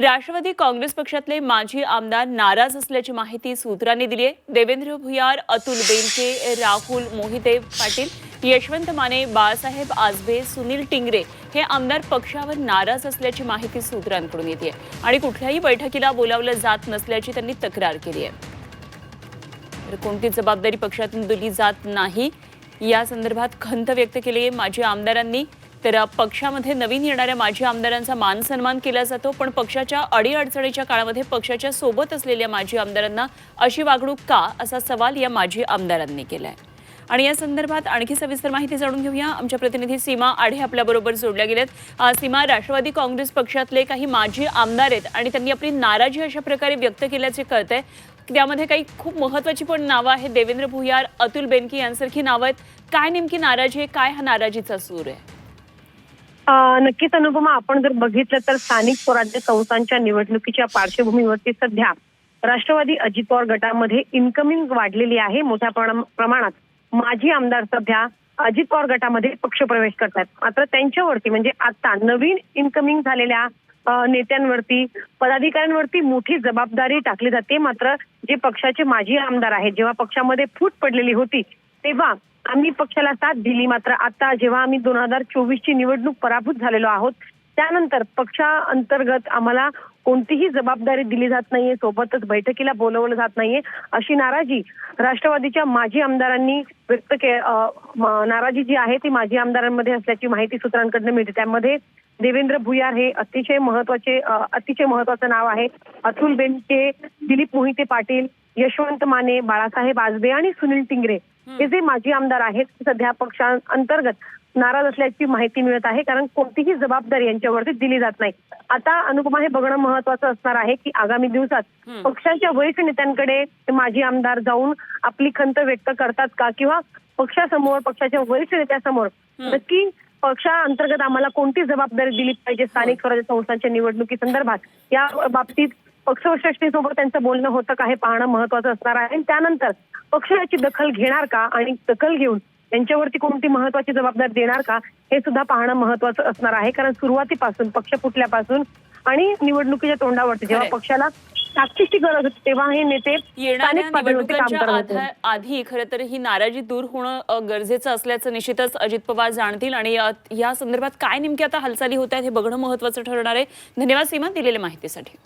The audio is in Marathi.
राष्ट्रवादी काँग्रेस पक्षातले माजी आमदार नाराज असल्याची माहिती सूत्रांनी दिली आहे. देवेंद्र भुयार अतुल बेनके राहुल मोहिते पाटील यशवंत माने बाळासाहेब आजबे सुनील टिंगरे हे आमदार पक्षावर नाराज असल्याची माहिती सूत्रांकडून येते आणि कुठल्याही बैठकीला बोलावलं जात नसल्याची त्यांनी तक्रार केली आहे. तर कोणती जबाबदारी पक्षातून दिली जात नाही. या संदर्भात खंत व्यक्त केली आहे माजी आमदारांनी. तर पक्षामध्ये नवीन येणाऱ्या माजी आमदारांचा मान सन्मान केला जातो पण पक्षाच्या अडीअडचणीच्या काळामध्ये पक्षाच्या सोबत असलेल्या माजी आमदारांना अशी वागणूक का असा सवाल या माजी आमदारांनी केलाय. आणि या संदर्भात आणखी सविस्तर माहिती जाणून घेऊया. आमच्या प्रतिनिधी सीमा आढे आपल्याबरोबर जोडल्या गेल्यात सीमा राष्ट्रवादी काँग्रेस पक्षातले काही माजी आमदार आहेत आणि त्यांनी आपली नाराजी अशा प्रकारे व्यक्त केल्याचे कळत आहे त्यामध्ये काही खूप महत्वाची पण नावं आहेत. देवेंद्र भुयार अतुल बेनकी यांसारखी नावं आहेत. काय नेमकी नाराजी आहे? काय हा नाराजीचा सूर आहे? नक्कीच अनुपमा आपण जर बघितलं तर स्थानिक स्वराज्य संस्थांच्या निवडणुकीच्या पार्श्वभूमीवरती सध्या राष्ट्रवादी अजित पवार गटामध्ये इन्कमिंग वाढलेली आहे. मोठ्या प्रमाणात माजी आमदार सध्या अजित पवार गटामध्ये पक्षप्रवेश करतात मात्र त्यांच्यावरती म्हणजे आता नवीन इन्कमिंग झालेल्या नेत्यांवरती पदाधिकाऱ्यांवरती मोठी जबाबदारी टाकली जाते. मात्र जे पक्षाचे माजी आमदार आहेत जेव्हा पक्षामध्ये फूट पडलेली होती तेव्हा आम्ही पक्षाला साथ दिली. मात्र आता जेव्हा आम्ही दोन हजार चोवीसची निवडणूक पराभूत झालेलो आहोत त्यानंतर पक्षाअंतर्गत आम्हाला कोणतीही जबाबदारी दिली जात नाहीये सोबतच बैठकीला बोलवलं जात नाहीये अशी नाराजी राष्ट्रवादीच्या माजी आमदारांनी व्यक्त के नाराजी जी आहे ती माजी आमदारांमध्ये असल्याची माहिती सूत्रांकडनं मिळते. त्यामध्ये देवेंद्र भुयार हे अतिशय महत्त्वाचे अतिशय महत्वाचं नाव आहे. अतुल बेनके दिलीप मोहिते पाटील यशवंत माने बाळासाहेब आजबे आणि सुनील टिंगरे हे जे माजी आमदार आहेत ते सध्या पक्षांतर्गत नाराज असल्याची माहिती मिळत आहे कारण कोणतीही जबाबदारी यांच्यावरती दिली जात नाही. आता अनुपमा हे बघणं महत्वाचं असणार आहे की आगामी दिवसात. पक्षाच्या वरिष्ठ नेत्यांकडे माजी आमदार जाऊन आपली खंत व्यक्त करतात का? किंवा पक्षासमोर पक्षाच्या वरिष्ठ नेत्यासमोर. नक्की पक्षाअंतर्गत आम्हाला कोणती जबाबदारी दिली पाहिजे स्थानिक स्वराज्य संस्थांच्या निवडणुकी संदर्भात या बाबतीत पक्षश्रेष्ठीसोबत त्यांचं बोलणं होतं का हे पाहणं महत्वाचं असणार आहे. आणि त्यानंतर पक्ष याची दखल घेणार का आणि दखल घेऊन त्यांच्यावरती कोणती महत्वाची जबाबदारी देणार का हे सुद्धा पाहणं महत्वाचं असणार आहे. कारण सुरुवातीपासून पक्ष फुटल्यापासून आणि निवडणुकीच्या तोंडावरती जेव्हा. पक्षाला ताकदीची गरज होती तेव्हा हे नेते निवडणुकांच्या आधा- खरं तर ही नाराजी दूर होणं गरजेचं असल्याचं निश्चितच अजित पवार जाणतील आणि या संदर्भात काय नेमकी आता हालचाली होत आहेत हे बघणं महत्वाचं ठरणार आहे. धन्यवाद सीमा दिलेल्या माहितीसाठी.